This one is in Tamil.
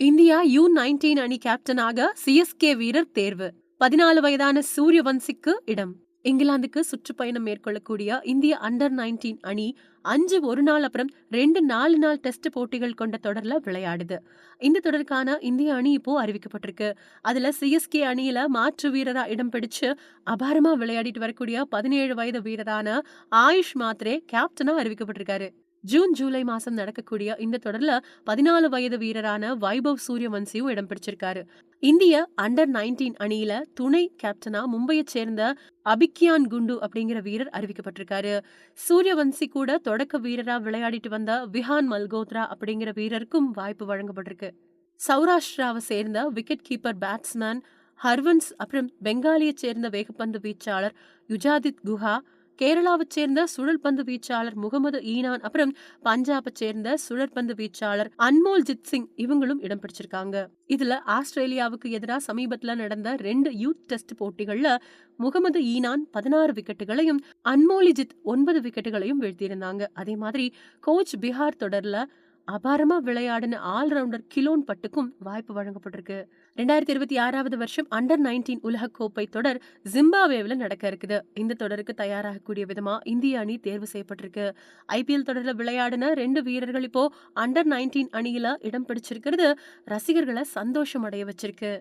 இந்தியா யூ நைன்டீன் அணி கேப்டனாக சிஎஸ்கே வீரர் தேர்வு. பதினாலு வயதான சூரியவன்சிக்கு இடம். இங்கிலாந்துக்கு சுற்றுப்பயணம் மேற்கொள்ளக்கூடிய இந்திய அண்டர் நைன்டீன் அணி அஞ்சு ஒரு நாள் அப்புறம் ரெண்டு நாலு நாள் டெஸ்ட் போட்டிகள் கொண்ட தொடர்ல விளையாடுது. இந்த தொடருக்கான இந்திய அணி இப்போ அறிவிக்கப்பட்டிருக்கு. அதுல சிஎஸ்கே அணியில மாற்று வீரரா இடம் பிடிச்சு அபாரமா விளையாடிட்டு வரக்கூடிய பதினேழு வயது வீரரான ஆயுஷ் மாத்ரே கேப்டனா அறிவிக்கப்பட்டிருக்காரு. ஜூன் ஜூலை மாசம் நடக்கக்கூடிய இந்த தொடர்ல பதினாலு வயது வீரரான வைபவ் சூரியவன்சியும் இடம் பிடிச்சிருக்காரு. இந்திய அண்டர் நைன்டீன் அணியில துணை கேப்டனா மும்பையை சேர்ந்த அபிக்யான் குண்டு அப்படிங்கிற வீரர் அறிவிக்கப்பட்டிருக்காரு. சூரியவன்சி கூட தொடக்க வீரரா விளையாடிட்டு வந்த விஹான் மல்கோத்ரா அப்படிங்கிற வீரருக்கும் வாய்ப்பு வழங்கப்பட்டிருக்கு. சௌராஷ்டிராவை சேர்ந்த விக்கெட் கீப்பர் பேட்ஸ்மேன் ஹர்வன்ஸ் அப்புறம் பெங்காலியை சேர்ந்த வேகப்பந்து வீச்சாளர் யுஜாதித் குஹா கேரளாவைச் சேர்ந்த சுழற்பந்து வீச்சாளர் முகமது ஈனான் அப்புறம் பஞ்சாபை சேர்ந்த சுழற்பந்து வீச்சாளர் அன்மோல் ஜித் சிங் இவங்களும் இடம் பிடிச்சிருக்காங்க. இதுல ஆஸ்திரேலியாவுக்கு எதிராக சமீபத்துல நடந்த ரெண்டு யூத் டெஸ்ட் போட்டிகள்ல முகமது ஈனான் பதினாறு விக்கெட்டுகளையும் அன்மோலிஜித் ஒன்பது விக்கெட்டுகளையும் வீழ்த்தியிருந்தாங்க. அதே மாதிரி கோச் பீகார் தொடர்ல அபாரமா விளையாடின ஆல்ரவுண்டர் கிலோன் பட்டுக்கும் வாய்ப்பு வழங்கப்பட்டிருக்கு. ரெண்டாயிரத்தி இருபத்தி ஆறாவது வருஷம் அண்டர் நைன்டீன் உலக கோப்பை தொடர் ஜிம்பாவேவில் நடக்க இருக்குது. இந்த தொடருக்கு தயாராகக்கூடிய விதமா இந்திய அணி தேர்வு செய்யப்பட்டிருக்கு. ஐபிஎல் தொடர்ல விளையாடின ரெண்டு வீரர்கள் இப்போ அண்டர் நைன்டீன் அணியில இடம் பிடிச்சிருக்கிறது. ரசிகர்களை சந்தோஷம் அடைய வச்சிருக்கு.